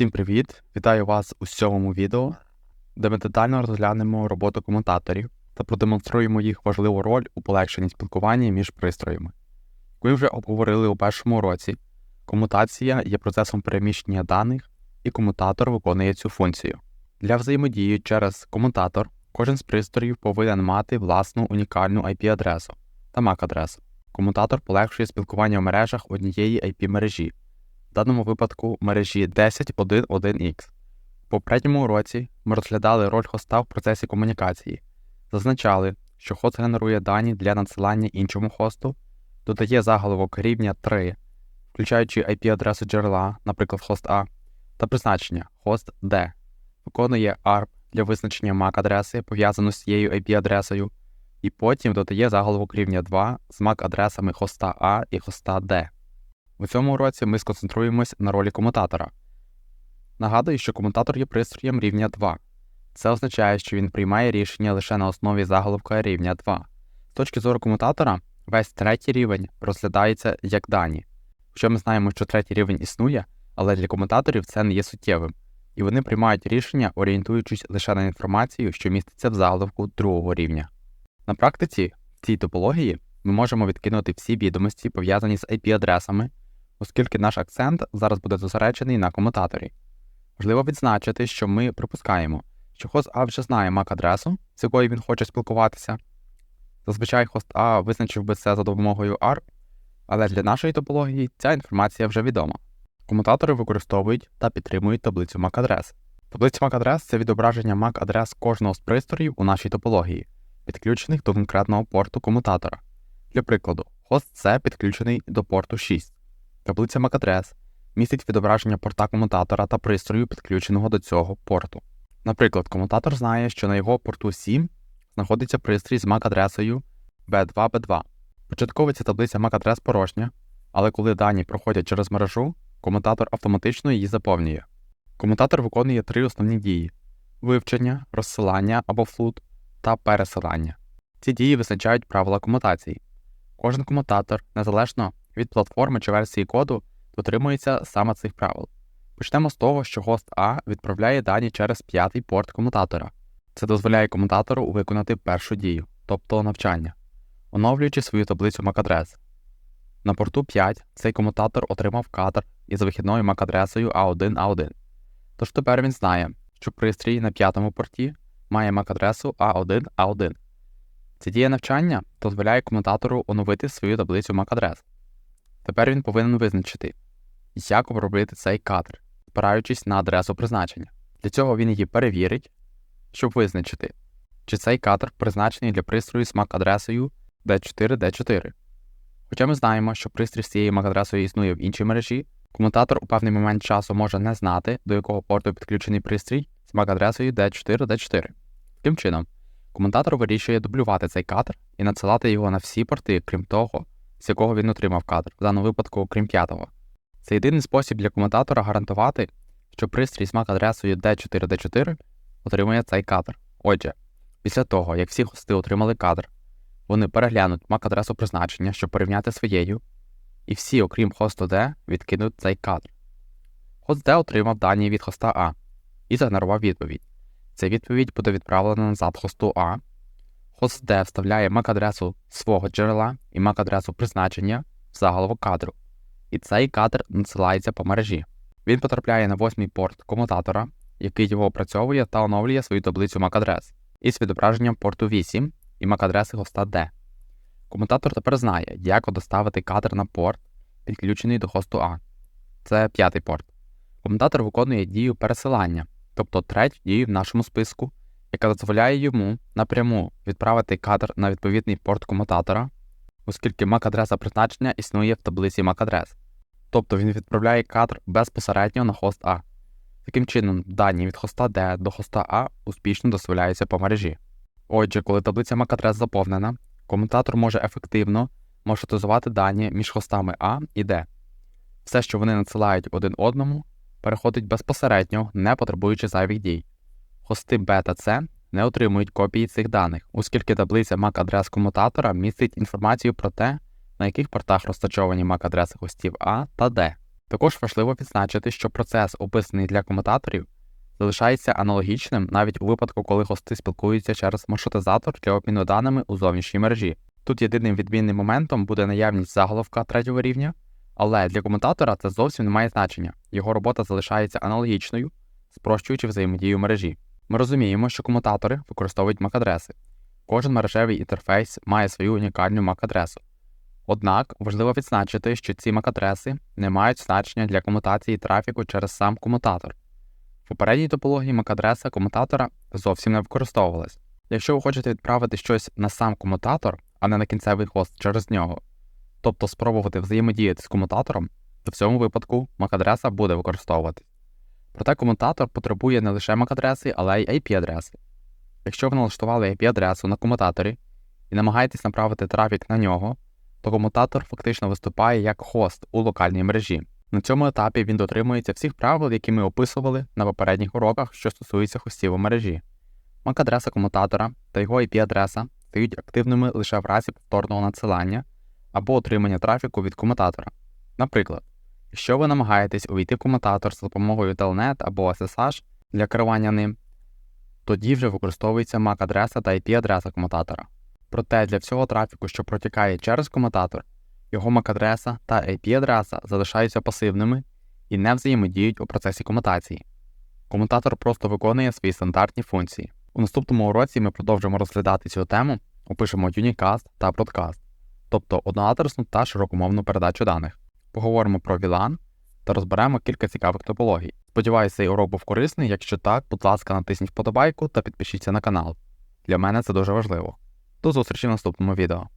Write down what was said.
Всім привіт! Вітаю вас у сьомому відео, де ми детально розглянемо роботу комутаторів та продемонструємо їх важливу роль у полегшенні спілкування між пристроями. Як ми вже обговорили у першому уроці, комутація є процесом переміщення даних, і комутатор виконує цю функцію. Для взаємодії через комутатор кожен з пристроїв повинен мати власну унікальну IP-адресу та MAC-адресу. Комутатор полегшує спілкування в мережах однієї IP-мережі в даному випадку мережі 10.1.1x. В попередньому уроці ми розглядали роль хоста в процесі комунікації, зазначали, що хост генерує дані для надсилання іншому хосту, додає заголовок рівня 3, включаючи IP-адресу джерела, наприклад, хост А, та призначення хост D, виконує ARP для визначення MAC-адреси, пов'язану з цією IP-адресою, і потім додає заголовок рівня 2 з MAC-адресами хоста А і хоста D. У цьому уроці ми сконцентруємось на ролі комутатора. Нагадую, що комутатор є пристроєм рівня 2. Це означає, що він приймає рішення лише на основі заголовка рівня 2. З точки зору комутатора, весь третій рівень розглядається як дані. Хоча ми знаємо, що третій рівень існує, але для комутаторів це не є суттєвим, і вони приймають рішення, орієнтуючись лише на інформацію, що міститься в заголовку другого рівня. На практиці, в цій топології, ми можемо відкинути всі відомості, пов'язані з IP-адресами оскільки наш акцент зараз буде зосереджений на комутаторі. Важливо відзначити, що ми припускаємо, що хост А вже знає MAC-адресу, з якою він хоче спілкуватися. Зазвичай хост А визначив би це за допомогою ARP, але для нашої топології ця інформація вже відома. Комутатори використовують та підтримують таблицю MAC-адрес. Таблиця MAC-адрес це відображення MAC-адрес кожного з пристроїв у нашій топології, підключених до конкретного порту комутатора. Для прикладу, хост С підключений до порту 6. Таблиця MAC-адрес містить відображення порта комутатора та пристрою, підключеного до цього порту. Наприклад, комутатор знає, що на його порту 7 знаходиться пристрій з MAC-адресою B2B2. Початково ця таблиця MAC-адрес порожня, але коли дані проходять через мережу, комутатор автоматично її заповнює. Комутатор виконує три основні дії: вивчення, розсилання або флут та пересилання. Ці дії визначають правила комутації. Кожен комутатор, незалежно від платформи чи версії коду дотримується саме цих правил. Почнемо з того, що хост А відправляє дані через п'ятий порт комутатора. Це дозволяє комутатору виконати першу дію, тобто навчання, оновлюючи свою таблицю MAC-адрес. На порту 5 цей комутатор отримав кадр із вихідною MAC-адресою A1A1. Тож тепер він знає, що пристрій на п'ятому порті має MAC-адресу A1A1. Ця дія навчання дозволяє комутатору оновити свою таблицю MAC-адрес. Тепер він повинен визначити, як обробити цей кадр, спираючись на адресу призначення. Для цього він її перевірить, щоб визначити, чи цей кадр призначений для пристрою з MAC-адресою D4D4. Хоча ми знаємо, що пристрій з цією MAC-адресою існує в іншій мережі, комутатор у певний момент часу може не знати, до якого порту підключений пристрій з MAC-адресою D4D4. Таким чином, комутатор вирішує дублювати цей кадр і надсилати його на всі порти, крім того, з якого він отримав кадр, в даному випадку, крім п'ятого. Це єдиний спосіб для комутатора гарантувати, що пристрій з MAC-адресою D4D4 отримує цей кадр. Отже, після того, як всі хости отримали кадр, вони переглянуть MAC-адресу призначення, щоб порівняти своєю, і всі, окрім хосту D, відкинуть цей кадр. Хост D отримав дані від хоста А і загенерував відповідь. Ця відповідь буде відправлена назад хосту А, Хост D вставляє MAC-адресу свого джерела і MAC-адресу призначення в заголовок кадру, і цей кадр надсилається по мережі. Він потрапляє на восьмий порт комутатора, який його опрацьовує та оновлює свою таблицю MAC-адрес із відображенням порту 8 і MAC-адреси хоста D. Комутатор тепер знає, як доставити кадр на порт, підключений до хосту А. Це п'ятий порт. Комутатор виконує дію пересилання, тобто третю дію в нашому списку яка дозволяє йому напряму відправити кадр на відповідний порт комутатора, оскільки MAC-адреса призначення існує в таблиці MAC-адрес. Тобто він відправляє кадр безпосередньо на хост А. Таким чином, дані від хоста D до хоста А успішно доставляються по мережі. Отже, коли таблиця MAC-адрес заповнена, комутатор може ефективно маршрутизувати дані між хостами А і D. Все, що вони надсилають один одному, переходить безпосередньо, не потребуючи зайвих дій. Хости B та C не отримують копії цих даних, оскільки таблиця MAC-адрес комутатора містить інформацію про те, на яких портах розташовані MAC-адреси хостів А та D. Також важливо відзначити, що процес, описаний для комутаторів, залишається аналогічним навіть у випадку, коли хости спілкуються через маршрутизатор для обміну даними у зовнішній мережі. Тут єдиним відмінним моментом буде наявність заголовка третього рівня, але для комутатора це зовсім не має значення. Його робота залишається аналогічною, спрощуючи взаємодію мережі. Ми розуміємо, що комутатори використовують MAC-адреси. Кожен мережевий інтерфейс має свою унікальну MAC-адресу. Однак важливо відзначити, що ці MAC-адреси не мають значення для комутації трафіку через сам комутатор. В попередній топології MAC-адреса комутатора зовсім не використовувалась. Якщо ви хочете відправити щось на сам комутатор, а не на кінцевий хост через нього, тобто спробувати взаємодіяти з комутатором, то в цьому випадку MAC-адреса буде використовуватись. Проте комутатор потребує не лише MAC-адреси, але й IP-адреси. Якщо ви налаштували IP-адресу на комутаторі і намагаєтесь направити трафік на нього, то комутатор фактично виступає як хост у локальній мережі. На цьому етапі він дотримується всіх правил, які ми описували на попередніх уроках, що стосуються хостів у мережі. MAC-адреса комутатора та його IP-адреса стають активними лише в разі повторного надсилання або отримання трафіку від комутатора. Наприклад, якщо ви намагаєтесь увійти в комутатор за допомогою Telnet або SSH для керування ним, тоді вже використовується MAC-адреса та IP-адреса комутатора. Проте для всього трафіку, що протікає через комутатор, його MAC-адреса та IP-адреса залишаються пасивними і не взаємодіють у процесі комутації. Комутатор просто виконує свої стандартні функції. У наступному уроці ми продовжимо розглядати цю тему, опишемо Unicast та Broadcast, тобто одноадресну та широкомовну передачу даних. Поговоримо про VLAN та розберемо кілька цікавих топологій. Сподіваюся, цей урок був корисний. Якщо так, будь ласка, натисніть вподобайку та підпишіться на канал. Для мене це дуже важливо. До зустрічі в наступному відео.